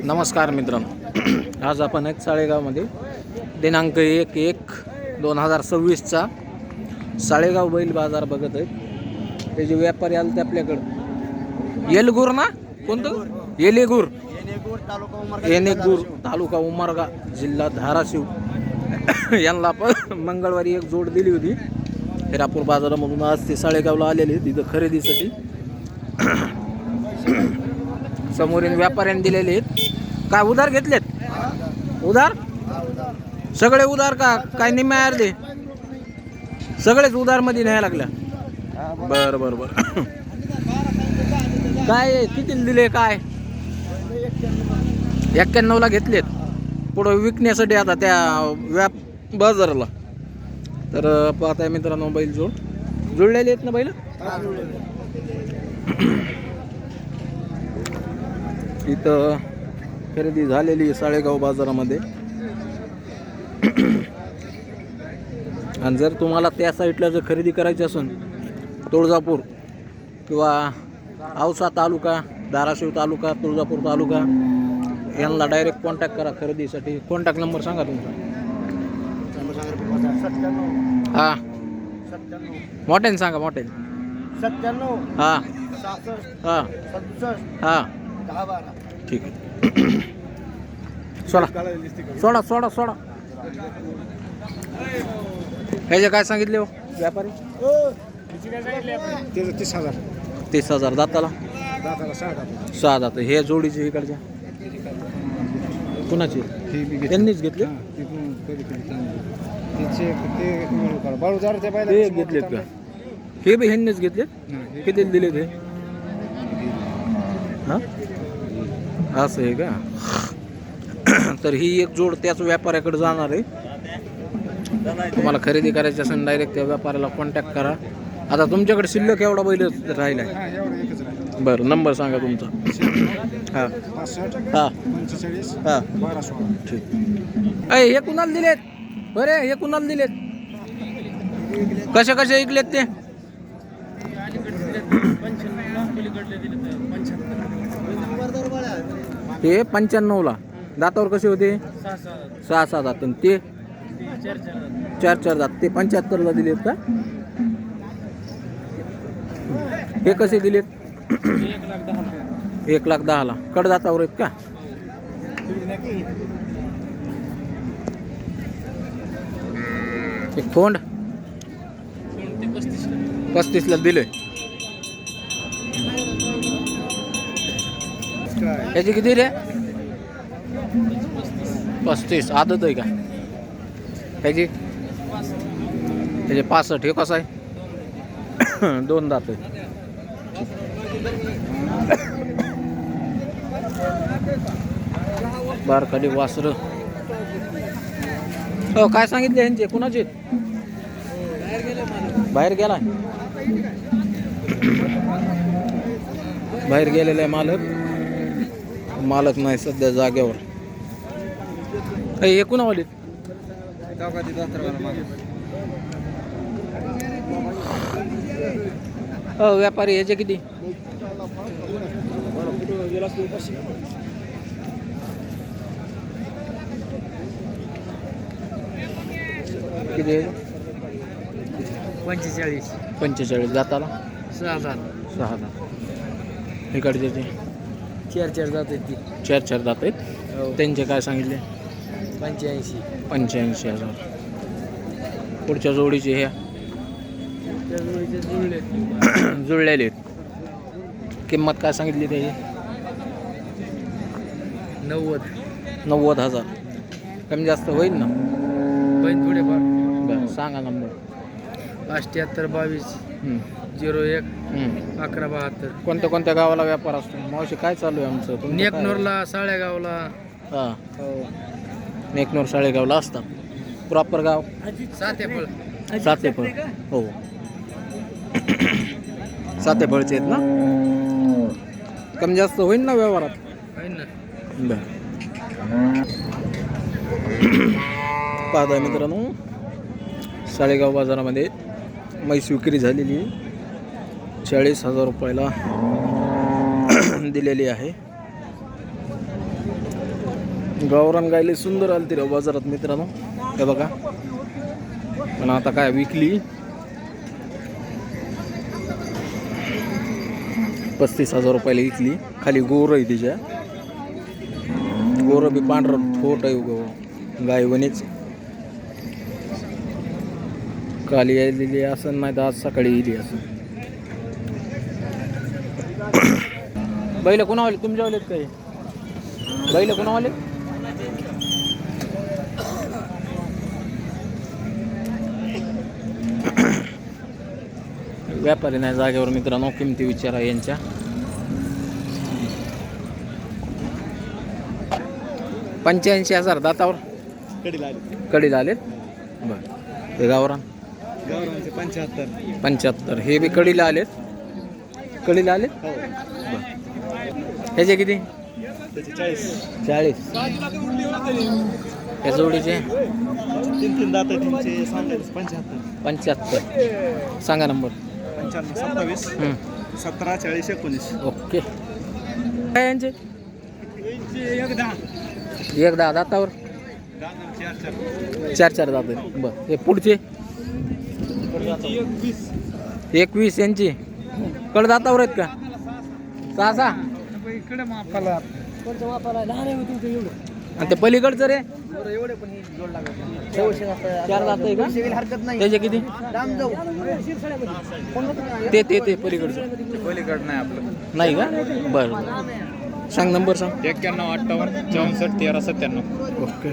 नमस्कार मित्रांनो. आज आपण आहेत साळेगावमध्ये. दिनांक एक एक दोन हजार सव्वीसचा साळेगाव बैल बाजार बघत आहेत. त्याचे व्यापारी आले ते आपल्याकडं. येलगूर ना? कोणतं? येलेगूर. येनेगूर तालुका उमरगा जिल्हा धाराशिव. यांना आपण मंगळवारी एक जोड दिली होती. हिरापूर बाजारामधून आज ते साळेगावला आलेले तिथं खरेदीसाठी. समोरील व्यापाऱ्यांनी दिलेले आहेत. काय उधार घेतलेत? उधार? सगळे उधार का? काय निम्मे अर्धे सगळेच उधारमध्ये न्यायला लागल्या. बर बर बर. काय किती दिले काय? एक्क्याण्णवला घेतलेत. पुढं विकण्यासाठी आता त्या व्याप बाजाराला. तर पाहताय मित्रांनो बैल जोड. जुळलेले आहेत ना बैल? इथं खरेदी झालेली आहे साळेगाव बाजारामध्ये. आणि जर तुम्हाला त्या साईडला जर खरेदी करायची असेल तुळजापूर किंवा औसा तालुका धाराशिव तालुका तुळजापूर तालुका यांना डायरेक्ट कॉन्टॅक्ट करा खरेदीसाठी. कॉन्टॅक्ट नंबर सांगा तुमचा. हां. मोठ्याने सांगा मोठ्याने. हां. हां. हां. दहा बारा ठीक आहे. सोडा. सोडा सोडा सोडा. ह्याचे काय सांगितले हो? व्यापारी? त्याचं तीस हजार. तीस हजार. दाताला? सहा दादा सहा दात. हे जोडीचे इकडच्या कुणाचे? हे त्यांनीच घेतले. ते घेतलेत का? हे बी ह्यांनीच घेतलेत? किती दिले ते हां? असं आहे का? तर ही एक जोड त्याच व्यापाऱ्याकडे जाणार आहे. तुम्हाला खरेदी करायची असेल डायरेक्ट त्या व्यापाऱ्याला कॉन्टॅक्ट करा. आता तुमच्याकडे शिल्लक एवढा बैल राहिला आहे बरं नंबर सांगा तुमचा. हां. हां. हां. ठीक अय हे कुणाला दिलेत. बरे हे कुणाला दिलेत. कसे कसे ऐकलेत ते? हे पंच्याण्णवला. दातावर कसे होते? सहा सहा दात. आणि ते? चार चार दात. ते पंच्याहत्तरला दिलेत का? हे कसे दिलेत? एक लाख दहाला. कडदातावर आहेत का? एक खोंड पस्तीसला दिले. याची किती रे? पस्तीस. आदत आहे का? ह्याची त्याचे पासष्ट. हे कसं आहे? दोन दात आहे बारकाडी वासर. हो काय सांगितले यांचे? कुणाचे बाहेर गेला बाहेर गेलेला आहे मालक. मालक नाही सध्या जागेवर. हे कुणावाले हो व्यापारी ह्याचे किती? पंचेचाळीस. पंचेचाळीस जाताला? सहा हजार. सहा दात इकडचे ते. चार चार जात ती. चार चार दात आहेत. त्यांचे काय सांगितले? पंच्याऐंशी. पंच्याऐंशी हजार. पुढच्या जोडीचे ह्या त्या जोडीचे जुळले जुळलेले आहेत. किंमत काय सांगितली त्याची? नव्वद. नव्वद हजार. कमी जास्त होईल ना? पण थोडेफार. बरं सांगा नंबर अठ्ठ्याहत्तर बावीस हं, झिरो एक. अकरा बहात्तर. कोणत्या कोणत्या गावाला व्यापार असतो? मावशी काय चालू आहे आमचं? तुमचं काय? नेकनूरला साळेगावला. हां. नेकनूर शाळेगावला असतात. प्रॉपर गाव? सातेफळ. सातेफळ. हो. सातेफळचे आहेत ना? कमी जास्त होईल ना व्यवहारात? आहे ना. बर. पाहताय मित्रांनो साळेगाव बाजारामध्ये म्हैस विक्री झालेली आहे. चाळीस हजार रुपयाला दिलेली आहे. गावरान गायले सुंदर आलती राव बाजारात मित्रांनो. हे बघा. पण आता काय विकली? पस्तीस हजार रुपयाला विकली. खाली गोर आहे तिच्या. गोर बी पांढर फोट आहे उगं. गायवणीच काली यायलेली असं नाही तर आज सकाळी येईल असं बैल कोणा आले तुमच्या आलेत काही? बैल कोणा आले व्यापारी नाही जागेवर मित्रांनो किमती विचारा यांच्या. पंच्याऐंशी हजार दातावर. कडीला आले कडीला आलेत? बर. ते गावरान? पंच्याहत्तर. पंच्याहत्तर. हे बी कडीला आलेत? कडीला आलेत? हो. ह्याचे किती? चाळीस. चाळीस. या जोडीचे? तीन तीन दात तीनशे सांगायचे पंच्याहत्तर. पंच्याहत्तर. सांगा नंबर. पंच्याण्णव सत्तावीस. हं. सतरा चाळीस एकोणीस. ओके. काय यांचे? एक दहा. एक दहा दातावर? चार चार. चार चार दात आहेत. बरं. हे पुढचे? एकवीस. एकवीस यांची. कड दातावर आहेत का? सहा सहा. इकडे मापाला. आणि ते पलीकडचं रे. एवढे पण जोड लागत चार दात आहे का? हरकत नाही. त्याचे किती? लांब जाऊ. ते ते ते पलीकडचं. पलीकड नाही आपलं. नाही का? बरं सांग नंबर सांग. एक्क्याण्णव अठ्ठावन्न चौसष्ट तेरा सत्त्याण्णव. ओके.